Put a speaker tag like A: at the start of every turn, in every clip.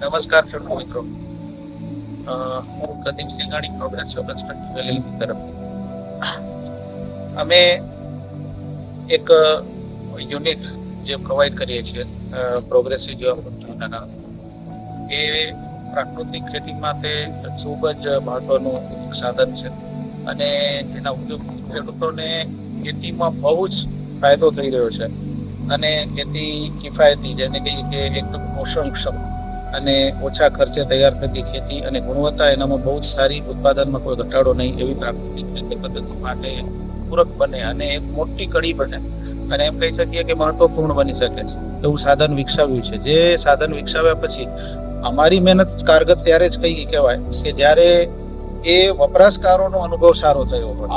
A: નમસ્કાર ખેડૂત મિત્રો. હું Kadim Singani progress constructive LLB તરફ અમે એક યુનિટ જે પ્રોવાઈડ કરીએ છીએ પ્રોગ્રેસિવ જીવામૃતના એ પ્રાકૃતિક ખેતી માટે ખૂબ જ મહત્વનું સાધન છે. અને તેના ઉપયોગ ખેડૂતોને ખેતીમાં બહુ જ ફાયદો થઈ રહ્યો છે. અને ખેતી, કિફાયતી, જેને કહીએ કે એકદમ પોષણક્ષમ અને ઓછા ખર્ચે તૈયાર થતી ખેતી અને ગુણવત્તા એનામાં બહુ જ સારી ઉત્પાદનમાં કોઈ ઘટાડો નહીં એવી પ્રાકૃતિક ખેતી પદ્ધતિ માટે પૂરક બને અને એક મોટી કડી બને. અને એમ કહી શકીએ કે મહત્વપૂર્ણ બની શકે છે. એવું સાધન વિકસાવ્યું છે. જે સાધન વિકસાવ્યા પછી અમારી મહેનત કારગત ત્યારે જ કહી કહેવાય કે જ્યારે એ વપરાશકારોનો અનુભવ સારો થયો હોય.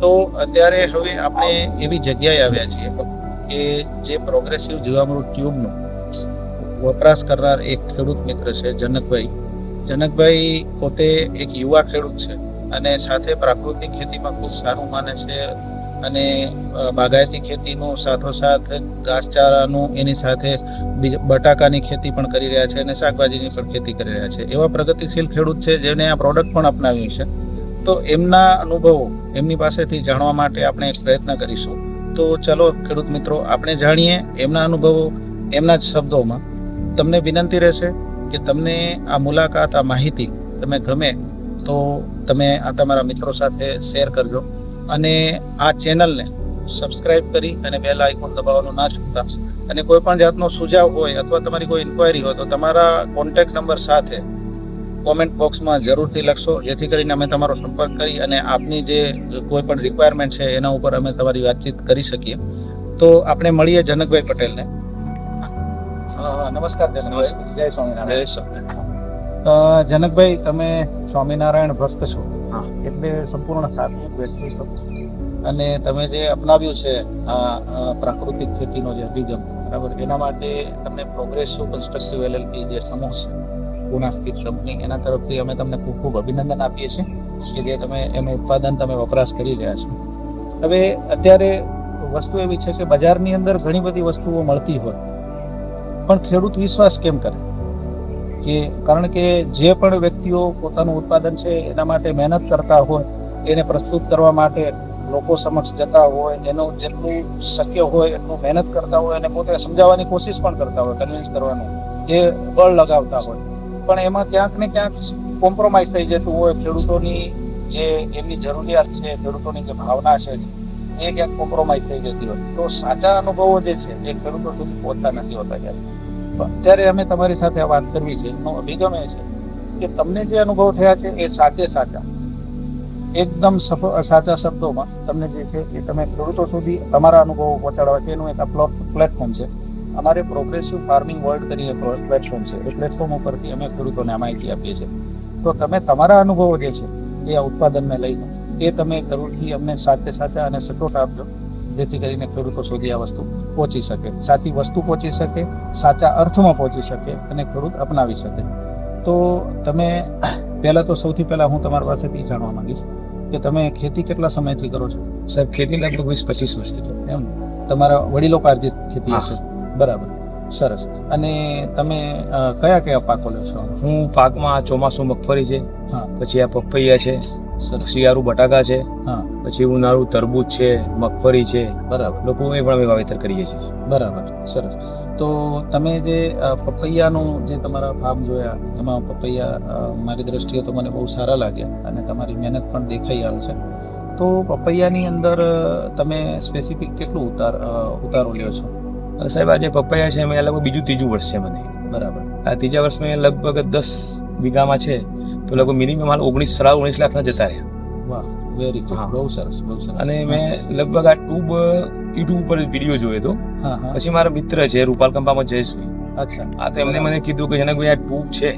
A: તો અત્યારે હવે આપણે એવી જગ્યાએ આવ્યા છીએ કે જે પ્રોગ્રેસિવ જીવામૃત ટ્યુબનું વપરાશ કરનાર એક ખેડૂત મિત્ર છે, જનકભાઈ. જનકભાઈ પોતે એક યુવા ખેડૂત છે અને સાથે પ્રાકૃતિક ખેતીમાં ખૂબ સારું માને છે અને બાગાયતી ખેતીનું સાથોસાથ ઘાસચારાનું એની સાથે બટાકાની ખેતી પણ કરી રહ્યા છે અને શાકભાજીની પણ ખેતી કરી રહ્યા છે. એવા પ્રગતિશીલ ખેડૂત છે જેને આ પ્રોડક્ટ પણ અપનાવ્યું છે. તો એમના અનુભવો એમની પાસેથી જાણવા માટે આપણે એક પ્રયત્ન કરીશું. તો ચલો ખેડૂત મિત્રો, આપણે જાણીએ એમના અનુભવો, એમના જ શબ્દોમાં. તમને વિનંતી રહેશે કે તમને આ મુલાકાત, આ માહિતી તમે ગમે તો તમે આ તમારા મિત્રો સાથે શેર કરજો. અને આ ચેનલને સબસ્ક્રાઇબ કરી અને બેલ આઇકોન દબાવવાનું ના ચૂકતા અને કોઈ પણ જાતનો સુઝાવ હોય અથવા તમારી કોઈ ઇન્ક્વાયરી હોય તો તમારા કોન્ટેક્ટ નંબર સાથે કોમેન્ટ બોક્સમાં જરૂરથી લખશો. જેથી કરીને અમે તમારો સંપર્ક કરી અને આપની જે કોઈ પણ રિક્વાયરમેન્ટ છે એના ઉપર અમે તમારી વાતચીત કરી શકીએ. તો આપણે મળીએ જનકભાઈ પટેલને. નમસ્કાર જનકભાઈ જય સ્વામિનારાયણ. જનકભાઈ તમે સ્વામિનારાયણ ભક્ત છો.
B: હા.
A: એટલે સંપૂર્ણ સાત્વિક વ્યક્તિ છો અને તમે જે અપનાવ્યું છે આ પ્રાકૃતિક ખેતીનો જે અભિગમ બરાબર? એના માટે તમને પ્રોગ્રેસિવ કન્સ્ટ્રક્ટિવ એલએલપી જે સમૂહ છે પુના સ્થિત કંપની એના તરફથી અમે તમને ખૂબ ખૂબ અભિનંદન આપીએ છીએ કે જે તમે એનું ઉત્પાદન તમે વપરાશ કરી રહ્યા છો. હવે અત્યારે વસ્તુ એવી છે કે બજારની અંદર ઘણી બધી વસ્તુઓ મળતી હોય. પણ ખેડૂત વિશ્વાસ કેમ કરે? કે કારણ કે જે પણ વ્યક્તિઓ પોતાનું ઉત્પાદન છે, એના માટે મહેનત કરતા હોય, એને પ્રસ્તુત કરવા માટે લોકો સમક્ષ જતા હોય, એનું જેટલું શક્ય હોય, એટલું મહેનત કરતા હોય અને પોતે સમજાવવાની કોશિશ પણ કરતા હોય કન્વિન્સ કરવાનું, એ બળ લગાવતા હોય. પણ એમાં ક્યાંક ને ક્યાંક કોમ્પ્રોમાઇઝ થઈ જતું હોય, ખેડૂતોની જે એમની જરૂરિયાત છે, ખેડૂતોની જે ભાવના છે એ ક્યાંક કોમ્પ્રોમાઇઝ થઈ જતી હોય. તો સાચા અનુભવો જે છે, એ ખેડૂતો સુધી પહોંચતા નથી હોતા ત્યારે અત્યારે અમે તમારી સાથે આ વાત કરવી છે, એનો અભિગમ એ છે કે તમને જે અનુભવ થયા છે, એ સાચે સાચા. એકદમ સાચા શબ્દોમાં તમને જે છે, એ તમે ખેડૂતો સુધી તમારા અનુભવો પહોંચાડવા છે, એનું એક આ પ્લેટફોર્મ છે. અમારે પ્રોગ્રેસિવ ફાર્મિંગ વર્લ્ડ કરીને પ્લેટફોર્મ છે. એ પ્લેટફોર્મ ઉપરથી અમે ખેડૂતોને માહિતી આપીએ છીએ. તો તમે તમારા અનુભવો જે છે, એ આ ઉત્પાદનને લઈને એ તમે જરૂરથી અમને સાથે સાચા અને સચોટ આપજો જેથી કરીને ખેડૂતો સુધી આ વસ્તુ પહોંચી શકે. સાચી વસ્તુ પહોંચી શકે સાચા અર્થમાં પહોંચી શકે અને ખેડૂત અપનાવી શકે. તો તમે પહેલાં તો સૌથી પહેલાં હું તમારી પાસેથી જાણવા માંગીશ કે તમે ખેતી કેટલા સમયથી કરો છો?
B: સાહેબ ખેતી લગભગ વીસ પચીસ વર્ષથી કરું.
A: એમ તમારા વડીલો કાર્જિત ખેતી હશે બરાબર. સરસ. અને તમે કયા કયા પાકો લો છો?
B: હું પાકમાં ચોમાસું મગફળી છે. પછી આ પપૈયા છે શિયાળુ બટાકા છે
A: હા.
B: પછી ઉનાળુ તરબૂચ છે મગફળી છે
A: બરાબર.
B: લોકો એ પણ અમે વાવેતર કરીએ છીએ.
A: બરાબર. સરસ. તો તમે જે પપૈયાનું જે તમારા ફાર્મ જોયા એમાં પપૈયા મારી દ્રષ્ટિએ તો મને બહુ સારા લાગ્યા અને તમારી મહેનત પણ દેખાઈ આવે છે. તો પપૈયાની અંદર તમે સ્પેસિફિક કેટલું ઉતાર ઉતારો લ્યો છો?
B: સાહેબ આ જે પપૈયા છે એમાં લગભગ બીજું ત્રીજું વર્ષ છે મને.
A: બરાબર.
B: આ ત્રીજા વર્ષમાં લગભગ દસ વીઘામાં છે. તો લગભગ મિનિમમ હાલ ઓગણીસ સાડા ઓગણીસ લાખના જતા રહ્યા.
A: વાહ વેરી ગુડ બહુ સરસ બહુ સરસ.
B: અને મેં લગભગ આ ટ્યુબ યુટ્યુબ ઉપર વીડિયો જોયો હતો. પછી મારા મિત્ર છે રૂપાલ કંપામાં જયેશભાઈ.
A: અચ્છા.
B: આ તો એમને મને કીધું કે જનકભાઈ આ ટ્યુબ છે.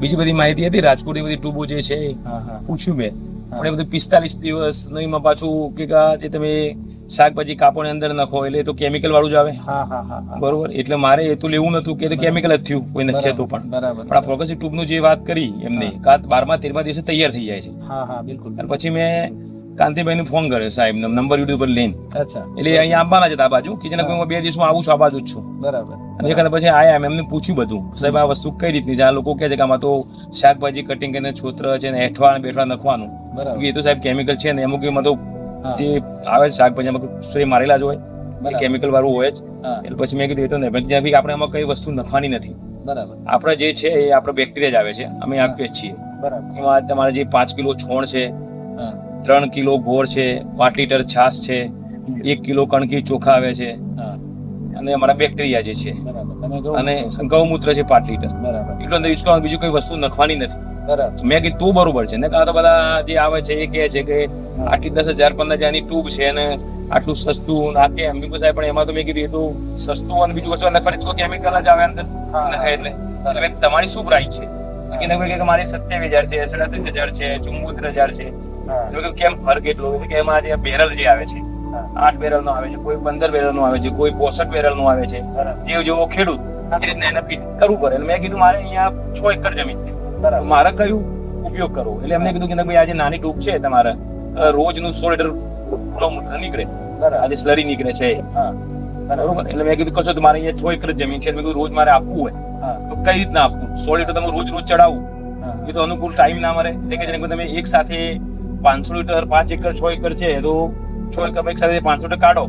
B: બીજી બધી માહિતી હતી રાજકોટ બધી ટ્યુબો જે છે પૂછ્યું મેં.
A: પણ
B: એ બધું પિસ્તાલીસ દિવસ નહીં પાછું કે કા જે તમે શાકભાજી કાપોને અંદર નાખો એટલે એ તો કેમિકલ વાળું જ આવે. બરોબર? એટલે મારે એ તો લેવું નતું કે કેમિકલ જ થયું કોઈ નથી થતું પણ. પણ આ પ્રોગ્રેસિવ ટ્યુબનું જે વાત કરી એમને કાં બારમા તેરમા દિવસે તૈયાર થઈ જાય છે.
A: બિલકુલ
B: અને પછી મેં કાંતિભાઈને ફોન કર્યો સાહેબ નંબર યુટ્યુબ પર લઈને. એટલે અહીંયા આવવાના છે આ બાજુ કે જેને હું. બે દિવસમાં આવું છું આ બાજુ જ છું.
A: બરાબર
B: અને પછી આયા એમ એમને પૂછ્યું બધું સાહેબ આ વસ્તુ કઈ રીતની છે? આ લોકો કહે છે કે આમાં તો શાકભાજી કટિંગ કરીને છોતર છે ને હેઠવા બેઠવા નખવાનું. એ તો સાહેબ કેમિકલ છે ને અમુક એમાં તો. જે આવે છે શાકભાજી સ્પ્રે મારેલા જ હોય. કેમિકલ વાળું હોય જ. એટલે પછી મેં કીધું એ તો નહીં બી આપણે એમાં કઈ વસ્તુ નખવાની નથી.
A: બરાબર.
B: આપણે જે છે એ આપણે બેક્ટેરિયા જ આવે છે અમે આપીએ છીએ.
A: બરાબર.
B: એમાં તમારે જે પાંચ કિલો છોણ છે ત્રણ કિલો ગોળ છે પાંચ લીટર છાશ છે એક કિલો કણકી ચોખા આવે છે અને અમારા બેક્ટેરિયા જે છે. અને ગૌમૂત્ર છે પાંચ લીટર.
A: બરાબર.
B: એટલો અંદર બીજું કોઈ વસ્તુ નખવાની નથી. મેં કીધું તું બરોબર છે. ને આ તો બધા જે આવે છે એ કહે છે કે આટલી દસ હજાર પંદર હજારની ટ્યુબ છે ને આટલું સસ્તું ના કે એમ બી સાહેબ પણ એમાં તો મેં કીધું એ તો સસ્તું અને બીજું વસ્તુ નખવાની તો કેમિકલ જ આવે અંદર. એટલે. તમારી શું પ્રાઇસ છે? કે એને કે મારી સત્યાવીસ હજાર છે સાડત્રીસ હજાર છે ચુમ્મોતેર હજાર છે. કેમ ફરક એટલો એટલે કે એમાં જે બેરલ જે આવે છે આઠ બેરલ નો આવે છે કોઈ પંદર બેરલ નો આવે છે કોઈ પોસઠ બેરલ નો આવે છે. જે જેવો ખેડૂત એ રીતના એને ફિટ કરવું પડે. મેં કીધું મારે અહીંયા છ એકર જમીન છે. મારે કયું ઉપયોગ કરવો? એટલે એમને કીધું કે ભાઈ આજે નાની ટૂંક છે તમારે. રોજનું સો લીટર કિલોમીટર નીકળે. આજે સ્લરી નીકળે છે. બરાબર. એટલે મેં કીધું કશો તો મારે અહીંયા છ એકર જમીન છે. મેં કીધું રોજ મારે આપવું હોય. તો કઈ રીતના આપવું? સો લીટર તમે રોજ રોજ ચડાવવું એ તો અનુકૂળ ટાઈમ ના મળે. એટલે કે તમે એક સાથે પાંચસો લીટર પાંચ એકર છ એકર છે તો છ એકર એક સાથે પાંચસો લીટર કાઢો.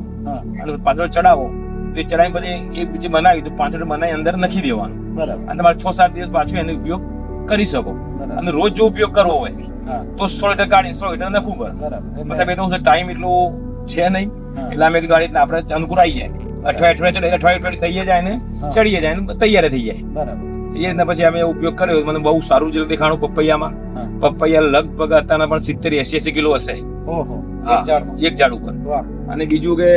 B: અને પાંચસો ચડાવો. એ ચડાવી પછી એ જે બનાવી તો પાંચસો લીટર બનાવી અંદર નાખી દેવાનું.
A: બરાબર.
B: અને તમારે છ સાત દિવસ પાછું એનો ઉપયોગ કરી શકો. અને રોજ જો ઉપયોગ કરવો હોય તો સો લીટર કાઢી સો લીટર નાખવું પડે મતલબ એ તો ટાઈમ એટલો છે નહીં. એટલે અમે કીધું આ રીતના આપણે અનુકૂળ આવી જાય. અઠવાડિયે અઠવાડિયે થઈ જાય ને ચડીએ જાય ને તૈયાર થઈ જાય.
A: બરાબર.
B: એ રીતના પછી અમે ઉપયોગ કર્યો. મને બહુ સારું જેવું દેખાણું પપૈયામાં. પપૈયા લગભગ અત્યારના પણ સિત્તેર એસી એસી કિલો હશે. એક ઝાડ ઉપર. અને બીજું કે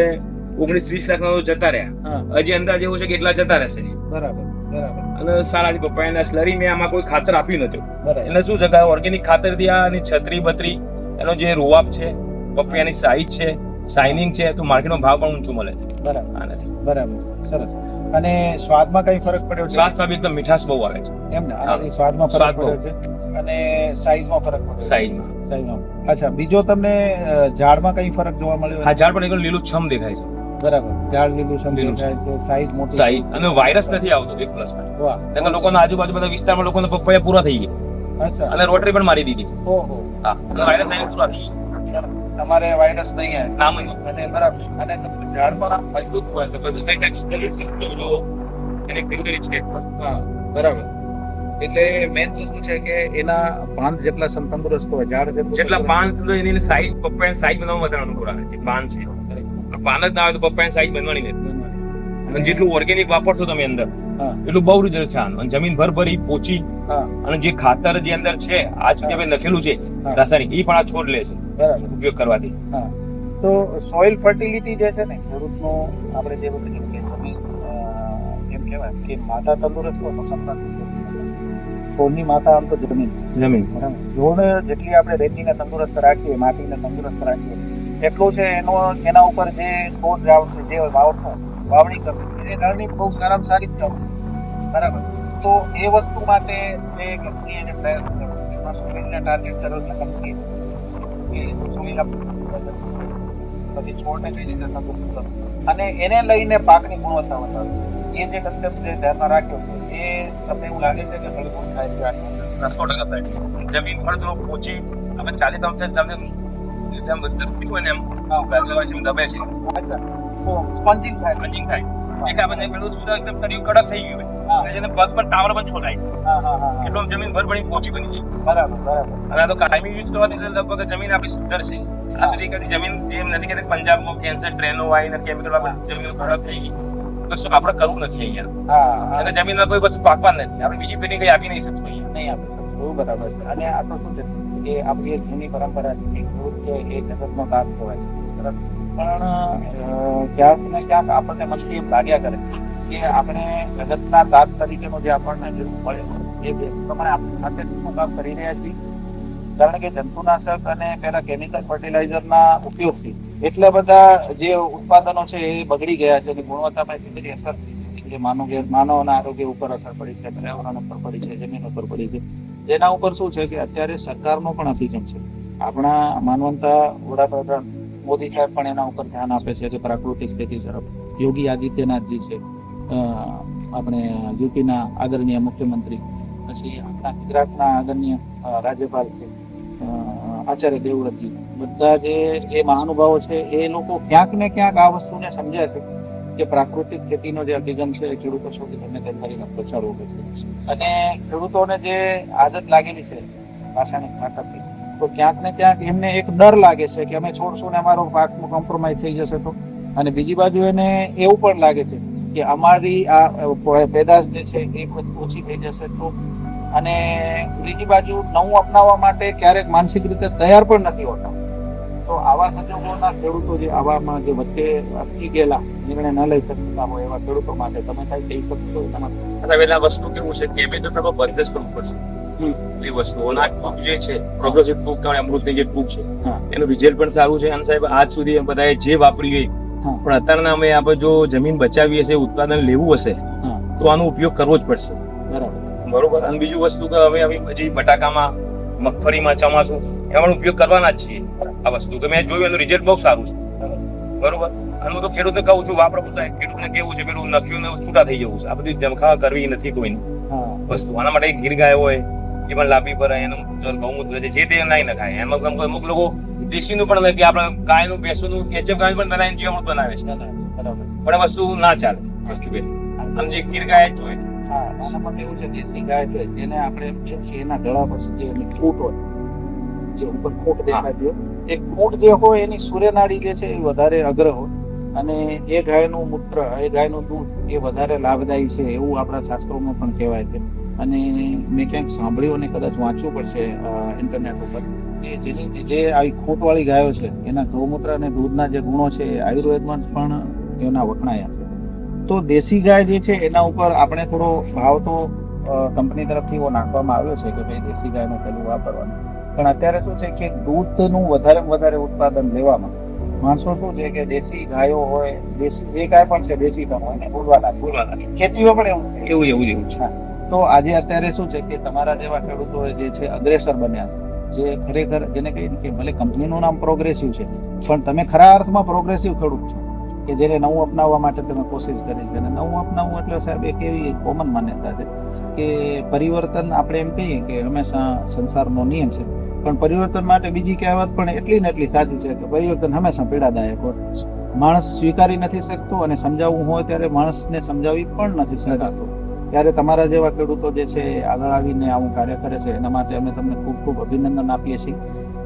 B: ઓગણીસ વીસ લાખ જતા રહ્યા. હજી અંદાજ એવો છે કે એટલા જતા રહેશે.
A: બરાબર.
B: અને સારા જે પપૈયાના સ્લરી મેં આમાં કોઈ ખાતર આપ્યું નથી
A: બરાબર.
B: એટલે શું છે કે ઓર્ગેનિક ખાતરથી અને છત્રી બત્રી એનો જે રોઆપ છે પપૈયાની સાઈઝ છે શાઇનિંગ છે તો માર્કેટનો ભાવ પણ ઊંચો મળે.
A: બરાબર.
B: આનાથી
A: બરાબર. સરસ. અને સ્વાદમાં કઈ ફરક પડ્યો છે?
B: સ્વાદ સ્વાદ એકદમ મીઠાશ બહુ આવે છે.
A: એમ ને? સ્વાદમાં ફરક પડ્યો છે? અને સાઈઝમાં ફરક પડ્યો
B: સાઈઝમાં
A: સાઈઝમાં અચ્છા બીજો તમને ઝાડમાં કઈ ફરક જોવા મળ્યો?
B: હા ઝાડ પણ એકદમ લીલું છમ દેખાય છે.
A: બરાબર. ઝાડ લીલું સમ
B: લીલું
A: દેખાય છે. સાઈઝ મોટી
B: સાઈઝ અને વાયરસ નથી આવતો એક પ્લસ
A: વાહ.
B: એટલે લોકોના આજુબાજુ બધા વિસ્તારમાં લોકોને પપૈયા પૂરા થઈ ગયા.
A: અચ્છા.
B: અને રોટરી પણ મારી દીધી.
A: ઓહો.
B: હા અને વાયરસ પૂરા થઈ
A: તમારે વાયરસ નહીં આવે.
B: નામ
A: અને બરાબર. અને ઝાડમાં
B: મજબૂત હોય તો બધું કંઈક સ્કેલેટ છે, એની.
A: હા બરાબર. એટલે મેન તો શું છે કે એના પાન જેટલા સમ તંદુરસ્ત હોય ઝાડ જેટલા
B: પાન છે એની સાઈઝ પપૈયાની સાઈઝ બનાવવા વધારે અનુકૂળ આવે છે. પાન છે. પાન જ ના આવે તો પપૈયાની સાઈઝ બનવાની નથી. અને જેટલું ઓર્ગેનિક વાપરશો તમે અંદર એટલું બહુ રિઝલ્ટ છે આનું. અને જમીન ભરભરી પોચી અને જે ખાતર જે અંદર છે આજ જે અમે લખેલું છે રાસાયણિક એ પણ આ છોડ લે છે. ઉપયોગ કરવાથી.
A: તો સોઇલ ફર્ટિલિટી જે છે ને ખેડૂતનો આપણે જે બધું કે એમ કહેવાય કે માતા તંદુરસ્ત હોય. છોડની માતા આમ તો જમીન.
B: જમીન.
A: છોડ જેટલી આપણે રેતીને તંદુરસ્ત રાખીએ માટીને તંદુરસ્ત રાખીએ એટલું છે એનો, એના ઉપર જે છોડ વાવ- જે વાવણી કરવી એ નળની બહુ સારામાં સારી જ બરાબર. તો એ વસ્તુ માટે એ કંપની એને પ્રયત્ન કર્યો એમાં સુનિલને ટાર્ગેટ કર્યો છે કંપની કે સુનિલ પછી છોડને કઈ રીતે તંદુરસ્ત અને એને લઈને પાકની ગુણવત્તા વધારવી. એ જે કન્સેપ્ટ જે ધ્યાનમાં રાખ્યો છે, એ તમને એવું લાગે છે કે ફળદ્રુપ થાય છે અંદર
B: સો ટકા થાય. જમીન ફળદ્રુપ પોચી આપણે ચાલીસ અંશે તમને જેમ દબતી હોય ને એમ ગાજરવા જેમ દબે છે.
A: તો થાય.
B: થાય. પેલું શું એકદમ તળિયું કડક થઈ ગયું હોય. જેને પગ પર ટાવર પણ છોડાય.
A: હા હા હા હા.
B: એટલું આમ જમીન ભરભરી પોચી બની જાય
A: બરાબર બરાબર.
B: અને આ તો કાયમી યુઝ કરવાથી લગભગ જમીન આપણી એમ નથી કે પંજાબમાં કેન્સર ટ્રેનો આવી ને કેમિકલ જમીન ખરાબ થઈ ગઈ. કશું આપણે કરવું નથી અહીંયા? અને જમીનમાં કોઈ વસ્તુ પાકવા નથી. આપણે બીજી પેઢી કઈ આપી નહીં શકતું અહીંયા.
A: નહીં આપી બરાબર છે. અને આ તો શું છે? કે આપણી જૂની પરંપરા છે. છે એ જગતનો દાંત કહેવાય પણ ક્યાંક ને ક્યાંક આપણને મનથી એમ લાગ્યા કરે કે આપણે જગતના દાંત તરીકેનો જે આપણને જે મળે એ પ્રમાણે આપણે સાથે કામ કરી રહ્યા છીએ. કારણ કે જંતુનાશક અને પેલા કેમિકલ ફર્ટિલાઇઝરના ઉપયોગથી એટલા બધા જે ઉત્પાદનો છે એ બગડી ગયા છે અને ગુણવત્તામાં એટલી બધી અસર કે માનવ, માનવના આરોગ્ય ઉપર અસર પડી છે, પર્યાવરણ ઉપર પડી છે, જમીન ઉપર પડી છે. જેના ઉપર શું છે કે અત્યારે સરકારનો પણ અભિગમ છે. આપણા માનવંતા વડાપ્રધાન મોદી સાહેબ પણ એના ઉપર ધ્યાન આપે છે કે પ્રાકૃતિક ખેતી તરફ યોગી આદિત્યનાથજી છે. આપણે યુપીના આદરણીય મુખ્યમંત્રી, પછી આપણા ગુજરાતના આદરણીય રાજ્યપાલ છે આચાર્ય દેવવ્રતજી. બધા જે જે મહાનુભાવો છે, એ લોકો ક્યાંક ને ક્યાંક આ વસ્તુને સમજ્યા છે. કે પ્રાકૃતિક ખેતીનો જે અભિગમ છે એ ખેડૂતો સુધી ગમે તે કરીને પહોંચાડવો પડશે અને ખેડૂતોને જે આદત લાગેલી છે રાસાયણિક ખાતરની તો ક્યાંક ને ક્યાંક એમને એક ડર લાગે છે કે અમે છોડશું ને અમારો પાકનું કોમ્પ્રોમાઇઝ થઈ જશે તો. અને બીજી બાજુ એને એવું પણ લાગે છે કે અમારી આ પેદાશ જે છે એ ઓછી થઈ જશે તો. અને બીજી બાજુ નવું અપનાવવા માટે ક્યારેક માનસિક રીતે તૈયાર પણ નથી હોતા. તો આવા સંજોગોના ખેડૂતો જે આવામાં જે વચ્ચે અટકી ગયેલા નિર્ણય ન લઈ શકતા હોય એવા ખેડૂતો માટે તમે કઈ કહી શકશો એના?
B: પેલા વસ્તુ કેવું છે કે એમ તો તમે બંધ જ કરવું પડશે.
A: હમ.
B: એ વસ્તુ અને આ ટૂંક જે છે પ્રોગ્રેસિવ ટૂંક કારણ અમૃતની જે ટૂંક છે. એનું રિઝલ્ટ પણ સારું છે. અને સાહેબ આજ સુધી બધાએ જે વાપરી
A: હોય
B: પણ અત્યારના અમે આપણે જો જમીન બચાવી હશે ઉત્પાદન લેવું હશે તો આનો ઉપયોગ કરવો જ પડશે.
A: બરાબર.
B: બરોબર. અને બીજું વસ્તુ કે હવે હવે પછી બટાકામાં મગફળીમાં ચોમાસું એમાં ઉપયોગ કરવાના જ છીએ આ વસ્તુ. કે મેં જોયું એનું રિઝલ્ટ બહુ સારું છે. બરોબર? અને હું તો ખેડૂતને કહું છું વાપરો સાહેબ. ખેડૂતને કેવું છે? પેલું નખ્યું ને છૂટા થઈ જવું છે. આ બધી જમખા કરવી નથી કોઈની. વસ્તુ. આના માટે ગીર ગાય હોય એ પણ લાંબી પર એનું ગૌમૂત્ર જે તે નાઈ નખાય એમાં અમુક અમુક લોકો દેશીનું પણ કે આપણે ગાયનું ભેંસનું કેચપ ગાય પણ બનાવીને જીવામૃત બનાવે છે.
A: બરાબર.
B: પણ આ વસ્તુ ના ચાલે વસ્તુ પેલી અને જે ગીર ગાય જ જોઈએ
A: હા કેવું છે? દેશી ગાય છે જેને આપણે એના ગળા પછી જે એની હોય જે ઉપર ખૂટ દેખાય છે. એ ખોટ જે હોય એની સૂર્યનાળી જે છે એ વધારે અગ્ર હોય. અને એ ગાયનું મૂત્ર, એ ગાયનું દૂધ એ વધારે લાભદાયી છે એવું આપણા શાસ્ત્રોમાં પણ કહેવાય છે. અને મેં ક્યાંક સાંભળ્યું અને કદાચ વાંચવું પડશે ઇન્ટરનેટ ઉપર. કે જેની જે આવી ખૂંટવાળી ગાયો છે, એના ગૌમૂત્ર અને દૂધના જે ગુણો છે આયુર્વેદમાં પણ એના વખણાયા. તો દેશી ગાય જે છે એના ઉપર આપણે થોડો ભાવ તો કંપની તરફથી એવો નાખવામાં આવ્યો છે કે ભાઈ દેશી ગાયનું પેલું વાપરવાનું. પણ અત્યારે શું છે કે દૂધનું વધારે વધારે ઉત્પાદન લેવામાં. માણસો શું છે કે દેશી ગાયો હોય દેશી જે ગાય પણ છે દેશી પણ હોય ને બોલવા લાગે. ખેતીમાં પણ એવું
B: એવું એવું એવું છે.
A: તો આજે અત્યારે શું છે કે તમારા જેવા ખેડૂતો જે છે અગ્રેસર બન્યા. જે ખરેખર જેને કહીએ કે ભલે કંપનીનું નામ પ્રોગ્રેસિવ છે પણ તમે ખરા અર્થમાં પ્રોગ્રેસિવ ખેડૂત છો. કે જેને નવું અપનાવવા માટે તમે કોશિશ કરી છે. અને નવું અપનાવવું એટલે સાહેબ એક એવી કોમન માન્યતા છે કે પરિવર્તન આપણે એમ કહીએ કે હંમેશા સંસારનો નિયમ છે. પણ પરિવર્તન માટે બીજી કહેવત પણ એટલી ને એટલી સાચી છે કે પરિવર્તન હંમેશા પીડાદાયક હોય માણસ સ્વીકારી નથી શકતો અને સમજાવવું હોય ત્યારે માણસને સમજાવી પણ નથી શકાતો. ત્યારે તમારા જેવા ખેડૂતો જે છે આગળ આવીને આવું કાર્ય કરે છે એના માટે અમે તમને ખૂબ ખૂબ અભિનંદન આપીએ છીએ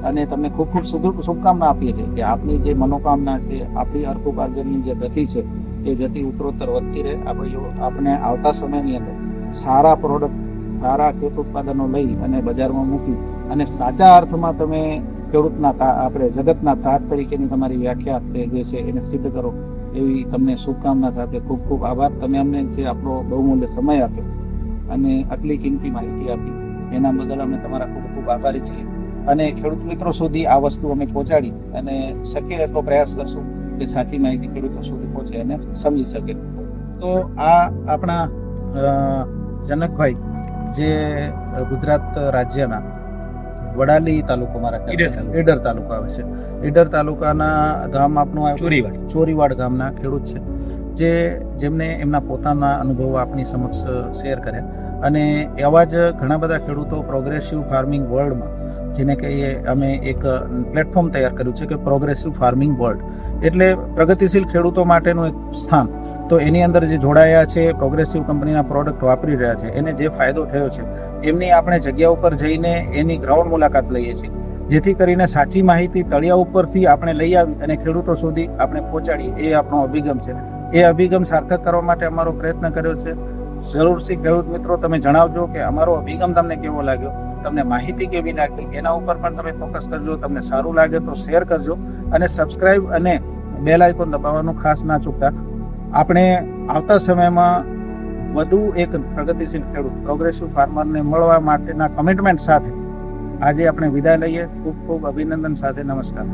A: અને તમને ખૂબ ખૂબ શુભ શુભકામના આપીએ છીએ કે આપની જે મનોકામના છે આપણી અર્થોપાર્જનની જે ગતિ છે એ ગતિ ઉત્તરોત્તર વધતી રહે. આપણે આપણે આવતા સમયની અંદર સારા પ્રોડક્ટ સારા ખેત ઉત્પાદનો લઈ અને બજારમાં મૂકી અને સાચા અર્થમાં તમે ખેડૂતના આપણે જગતના તાત તરીકેની તમારી વ્યાખ્યા જે છે એને સિદ્ધ કરો. એવી તમને શુભકામના સાથે ખૂબ ખૂબ આભાર. તમે અમને જે આપણો બહુમૂલ્ય સમય આપ્યો અને આટલી કિંમતી માહિતી આપી, એના બદલ અમે તમારા ખૂબ ખૂબ આભારી છીએ. અને ખેડૂત મિત્રો સુધી આ વસ્તુ અમે પહોંચાડી અને શક્ય એટલો પ્રયાસ કરશું કે સાચી માહિતી ખેડૂતો સુધી પહોંચે અને સમજી શકે. તો આ આપણા જનકભાઈ જે ગુજરાત રાજ્યના વડાલી તાલુકો મારા.
B: ઈડર તાલુકો.
A: આવે છે. ઈડર તાલુકાના ગામ આપનું
B: ચોરીવાડ.
A: ચોરીવાડ ગામના ખેડૂત છે. જે જેમને એમના પોતાના અનુભવો આપની સમક્ષ શેર કર્યા. અને એવા જ ઘણા બધા ખેડૂતો પ્રોગ્રેસિવ ફાર્મિંગ વર્લ્ડમાં જેને કહીએ અમે એક પ્લેટફોર્મ તૈયાર કર્યું છે કે પ્રોગ્રેસિવ ફાર્મિંગ વર્લ્ડ. એટલે પ્રગતિશીલ ખેડૂતો માટેનું એક સ્થાન. તો એની અંદર જે જોડાયા છે પ્રોગ્રેસિવ કંપનીના પ્રોડક્ટ વાપરી રહ્યા છે, એને જે ફાયદો થયો છે, એમની આપણે જગ્યા ઉપર જઈને એની ગ્રાઉન્ડ મુલાકાત લઈએ છીએ. જેથી કરીને સાચી માહિતી તળિયા ઉપરથી આપણે લઈ આવી અને ખેડૂતો સુધી આપણે પહોંચાડીએ, એ આપણો અભિગમ છે. એ અભિગમ સાર્થક કરવા માટે અમારો પ્રયત્ન કર્યો છે. જરૂરથી ખેડૂત મિત્રો, તમે જણાવજો કે અમારો અભિગમ તમને કેવો લાગ્યો? તમને માહિતી કેવી લાગી? એના ઉપર પણ તમે ફોકસ કરજો, તમને સારું લાગે તો શેર કરજો અને સબસ્ક્રાઇબ અને બેલ આઇકોન દબાવવાનું ખાસ ના ચૂકતા. આપણે આવતા સમયમાં વધુ એક પ્રગતિશીલ ખેડૂત પ્રોગ્રેસિવ ફાર્મરને મળવા માટેના કમિટમેન્ટ સાથે આજે આપણે વિદાય લઈએ. ખૂબ ખૂબ અભિનંદન સાથે નમસ્કાર.